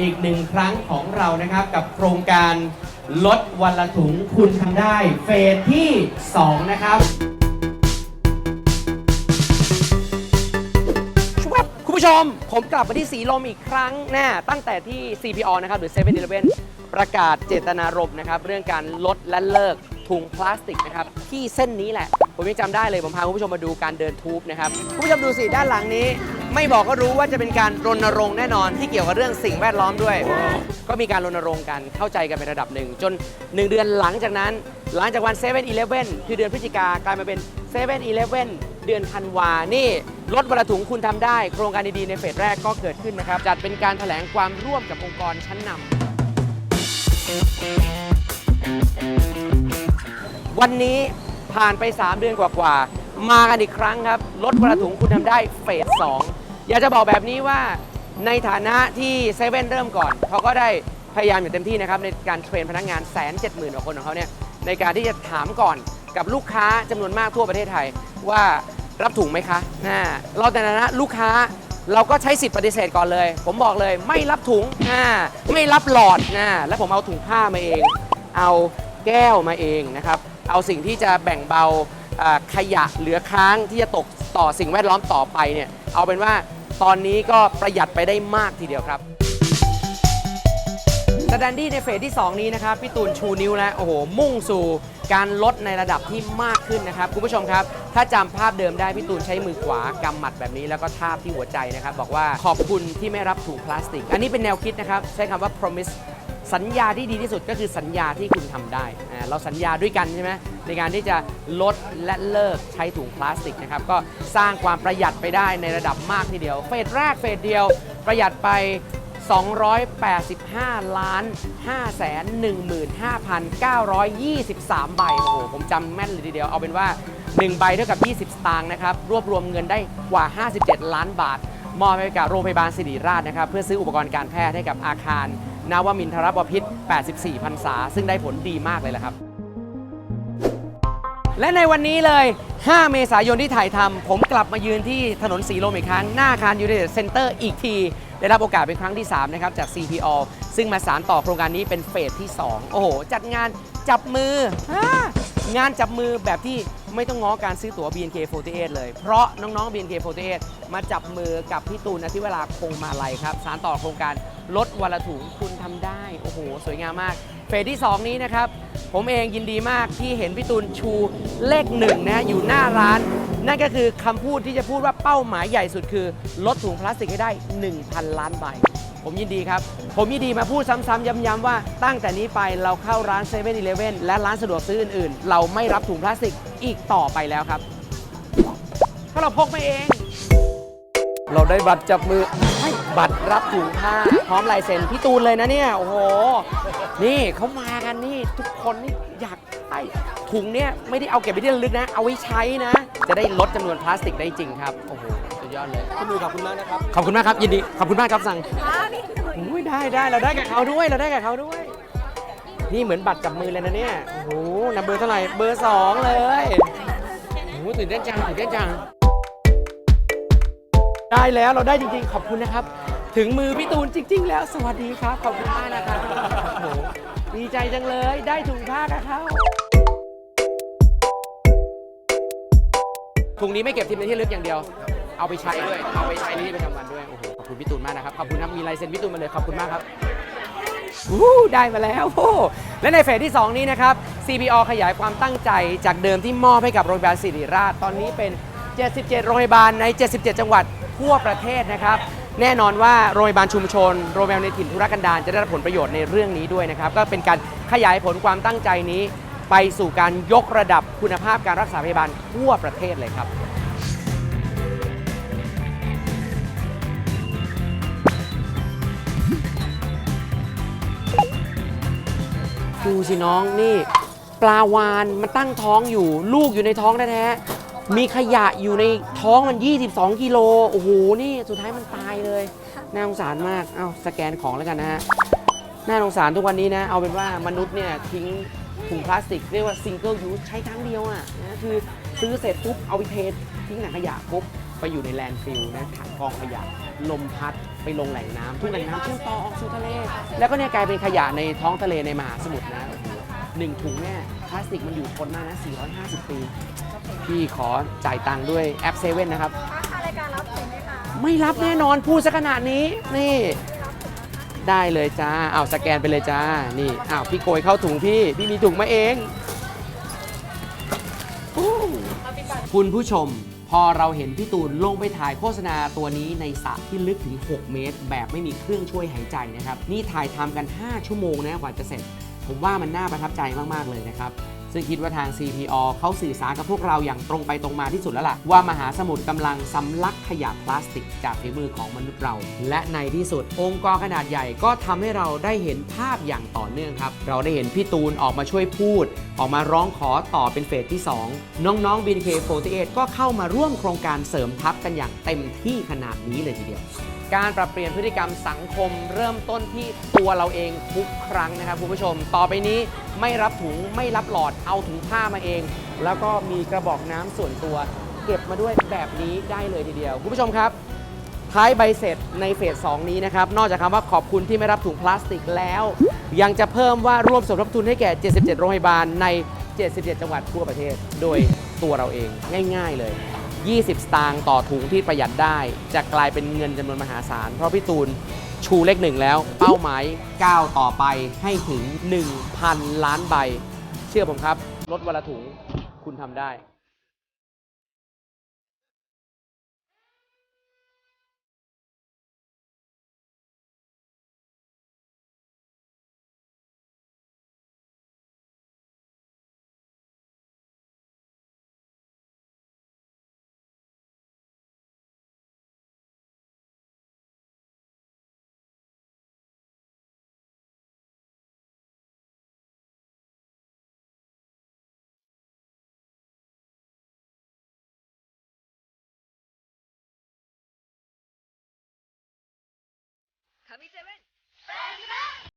อีกหนึ่งครั้งของเรานะครับกับโครงการลดวันละถุงคุณทำได้เฟสที่ 2 นะครับคุณผู้ชม ผมกลับมาที่สีลมอีกครั้งแน่ตั้งแต่ที่ CPO นะครับหรือ7 e เ e ่ e อประกาศเจตนารมณ์นะครับ เรื่องการลดและเลิกถุงพลาสติกนะครับ ที่เส้นนี้แหละ ผมยังจำได้เลย ผมพาคุณผู้ชมมาดูการเดินทูบนะครับ คุณผู้ชมดูสิด้านหลังนี้ ไม่บอกก็รู้ว่าจะเป็นการรณรงค์แน่นอนที่เกี่ยวกับเรื่องสิ่งแวดล้อมด้วย ก็มีการรณรงค์กันเข้าใจกันเป็นระดับหนึ่ง จน 1 เดือนหลังจากนั้น หลังจากวัน7 e เ e ่ e อคือเดือนพฤศจิกากลายมาเป็น7 e เ e ่ e เดือนธันวานี่ลดวันละถุงคุณทำได้ โครงการดีๆในเฟสแรกก็เกิดขึ้นนะครับจัดเป็นการแถลงความร่วมกับองค์กรชั้นนำวันนี้ผ่านไป 3 เดือนกว่าๆมากันอีกครั้งครับลดวันละถุงคุณทำได้เฟส2 อยากจะบอกแบบนี้ว่าในฐานะที่เซเว่นเริ่มก่อน เขาก็ได้พยายามอย่างเต็มที่นะครับ ในการเทรนพนักงานแสนเจ็ดหมื่นกว่าคนของเขาเนี่ยในการที่จะถามก่อนกับลูกค้าจำนวนมากทั่วประเทศไทยว่ารับถุงไหมคะนะเราแต่ในฐานะลูกค้าเราก็ใช้สิทธิ์ปฏิเสธก่อนเลย ผมบอกเลยไม่รับถุงอ่าไม่รับหลอดนะแล้วผมเอาถุงผ้ามาเอง เอาแก้วมาเองนะครับ เอาสิ่งที่จะแบ่งเบาขยะเหลือค้างที่จะตกต่อสิ่งแวดล้อมต่อไปเนี่ยเอาเป็นว่าตอนนี้ก็ประหยัดไปได้มากทีเดียวครับสแตนดี้ในเฟสที่ 2 นี้นะครับ พี่ตูนชูนิ้วแล้วโอ้โห มุ่งสู่การลดในระดับที่มากขึ้นนะครับ คุณผู้ชมครับ ถ้าจำภาพเดิมได้พี่ตูนใช้มือขวากำหมัดแบบนี้แล้วก็ทาบที่หัวใจนะครับ บอกว่าขอบคุณที่ไม่รับถุงพลาสติก อันนี้เป็นแนวคิดนะครับ ใช้คำว่า promise สัญญาที่ดีที่สุดก็คือสัญญาที่คุณทำได้ เราสัญญาด้วยกันใช่ไหมในการที่จะลดและเลิกใช้ถุงพลาสติกนะครับ ก็สร้างความประหยัดไปได้ในระดับมากทีเดียว เฟสแรกเฟสเดียวประหยัดไป 285 ล้าน5แสน15,923 ใบ โอ้โห ผมจำแม่นเลยทีเดียว เอาเป็นว่า 1 ใบเท่ากับ 20 สตางค์นะครับ รวบรวมเงินได้กว่า 57 ล้านบาท มอบให้กับโรงพยาบาลศิริราชนะครับ เพื่อซื้ออุปกรณ์การแพทย์ให้กับอาคาร นวมินทรบพิษ84พรรษา ซึ่งได้ผลดีมากเลยละครับ และในวันนี้เลย 5 เมษายนที่ถ่ายทำผมกลับมายืนที่ถนนสีลมอีกครั้ง หน้าอาคารยูเนเต็ดเซ็นเตอร์อีกที ได้รับโอกาสเป็นครั้งที่ 3 นะครับ จาก CPO ซึ่งมาสารต่อโครงการนี้เป็นเฟสที่ 2 โอ้โห จัดงานจับมืองานจับมือแบบที่ไม่ต้องง้อการซื้อตั๋ว BNK48 เลย เพราะน้องๆ BNK48 มาจับมือกับพี่ตูนอธิเวลาคงมาลัยครับ สารต่อโครงการ ลดวันละถุงคุณทำได้ โอ้โห สวยงามมาก เฟสที่ 2 นี้นะครับ ผมเองยินดีมากที่เห็นพี่ตูนชูเลขหนึ่งนะอยู่หน้าร้าน นั่นก็คือคำพูดที่จะพูดว่าเป้าหมายใหญ่สุดคือ ลดถุงพลาสติกให้ได้ 1,000 ล้านใบ ผมยินดีครับ ผมยินดีมาพูดซ้ำๆย้ำๆว่าตั้งแต่นี้ไปเราเข้าร้าน7 e เ e ่ e อและร้านสะดวกซื้ออื่นๆ เราไม่รับถุงพลาสติกอีกต่อไปแล้วครับเพราะเราพกมาเอง เราได้บัตรจับมือ บัตรรับถุงผ้าพร้อมลายเซ็นพี่ตูนเลยนะเนี่ยโอ้โห นี่เขามากันนี่ทุกคนนี่อยากได้ถุงเนี่ยไม่ได้เอาเก็บไปที่ระลึกนะ เอาไว้ใช้นะ จะได้ลดจำนวนพลาสติกได้จริงครับโอ้โหสุดยอดเลยคุณหนุ่ยขอบคุณมากนะครับขอบคุณมากครับยินดีขอบคุณมากครับสั่งอุ้ยได้ได้เราได้กับเขาด้วยเราได้กับเขาด้วย นี่เหมือนบัตรจับมือเลยนะเนี่ยโอ้โหนับเบอร์เท่าไหร่เบอร์สองเลยโอ้โหตื่นเต้นจังตื่นเต้นจัง ได้แล้วเราได้จริงๆ ขอบคุณนะครับ ถึงมือพี่ตูนจริง ๆ แล้วสวัสดีครับ ขอบคุณมากนะครับโอ้โหดีใจจังเลยได้ถุงผ้ากับเขาถุงนี้ไม่เก็บทิมในที่ลึกอย่างเดียว เอาไปใช้ด้วย เอาไปใช้ในที่ประจำวันด้วยโอ้โหขอบคุณพี่ตูนมากนะครับขอบคุณครับมีลายเซ็นพี่ตูนมาเลยขอบคุณมากครับอู้ได้มาแล้วโอ้และในเฟสที่ 2 นี้นะครับ CPO ขยายความตั้งใจจากเดิมที่มอบให้กับโรงพยาบาลศิริราชตอนนี้เป็น 77 โรงพยาบาลใน 77 จังหวัด ทั่วประเทศนะครับ แน่นอนว่าโรงพยาบาลชุมชน โรงพยาบาลในถิ่นธุรกันดารจะได้รับผลประโยชน์ในเรื่องนี้ด้วยนะครับ ก็เป็นการขยายผลความตั้งใจนี้ ไปสู่การยกระดับคุณภาพการรักษาพยาบาลทั่วประเทศเลยครับดูสิน้องนี่ ปลาวานมันตั้งท้องอยู่ ลูกอยู่ในท้องแท้ๆ มีขยะอยู่ในท้องมัน 22 กิโล โอ้โห นี่สุดท้ายมันตายเลย น่าสงสารมาก เอาสแกนของแล้วกันนะฮะ น่าสงสารทุกวันนี้นะ เอาเป็นว่ามนุษย์เนี่ยทิ้งถุงพลาสติก เรียกว่าซิงเกิลยูสใช้ครั้งเดียวอะนะคือซื้อเสร็จปุ๊บ เอาไปเททิ้งถังขยะปุ๊บ ไปอยู่ในแลนด์ฟิลนะถังกองขยะ ลมพัดไปลงแหล่งน้ำทุกแหล่งน้ำเชื่อมต่อออกสู่ทะเล แล้วก็เนี่ยกลายเป็นขยะในท้องทะเลในมหาสมุทรนะโอ้โหหนึ่งถุงเนี่ยพลาสติกมันอยู่ทนมากนะ 450 ปี พี่ขอจ่ายตังค์ด้วยแอปเซเว่นนะครับ รายการรับถึงไหมคะไม่รับแน่นอนพูดซะขนาดนี้นี่ ได้เลยจ้าเอาวสแกนไปเลยจ้า นี่อ้าวพี่โกยเข้าถุงพี่ พี่มีถุงมาเองอู้คุณผู้ชม พอเราเห็นพี่ตูนลงไปถ่ายโฆษณาตัวนี้ในสระที่ลึกถึง 6 เมตร แบบไม่มีเครื่องช่วยหายใจนะครับ นี่ถ่ายทำกัน 5 ชั่วโมงนะกว่าจะเสร็จ ผมว่ามันน่าประทับใจมาก ๆ เลยนะครับ ซึ่งคิดว่าทาง CPO เขาสื่อสารกับพวกเราอย่างตรงไปตรงมาที่สุดแล้วล่ะ ว่ามหาสมุทรกำลังสำลักขยะพลาสติกจากฝีมือของมนุษย์เรา และในที่สุดองค์กรขนาดใหญ่ก็ทำให้เราได้เห็นภาพอย่างต่อเนื่องครับ เราได้เห็นพี่ตูนออกมาช่วยพูด ออกมาร้องขอต่อเป็นเฟสที่ 2 น้องๆ BNK48 ก็เข้ามาร่วมโครงการเสริมทัพกันอย่างเต็มที่ขนาดนี้เลยทีเดียว การปรับเปลี่ยนพฤติกรรมสังคม เริ่มต้นที่ตัวเราเองทุกครั้งนะครับคุณผู้ชม ต่อไปนี้ไม่รับถุงไม่รับหลอดเอาถุงผ้ามาเอง แล้วก็มีกระบอกน้ำส่วนตัว เก็บมาด้วยแบบนี้ได้เลยทีเดียว คุณผู้ชมครับ ท้ายใบเสร็จในเฟส 2 นี้นะครับ นอกจากคำว่าขอบคุณที่ไม่รับถุงพลาสติกแล้ว ยังจะเพิ่มว่าร่วมสมทบทุนให้แก่ 77 โรงพยาบาลใน 77 จังหวัดทั่วประเทศ โดยตัวเราเองง่าย ๆ เลย 20 สตางค์ต่อถุงที่ประหยัดได้ จะกลายเป็นเงินจำนวนมหาศาล เพราะพี่ตูนชูเลขหนึ่งแล้ว เป้าหมายก้าวต่อไปให้ถึง 1,000 ล้านใบ เชื่อผมครับลดวันละถุงคุณทำได้ Happy 7!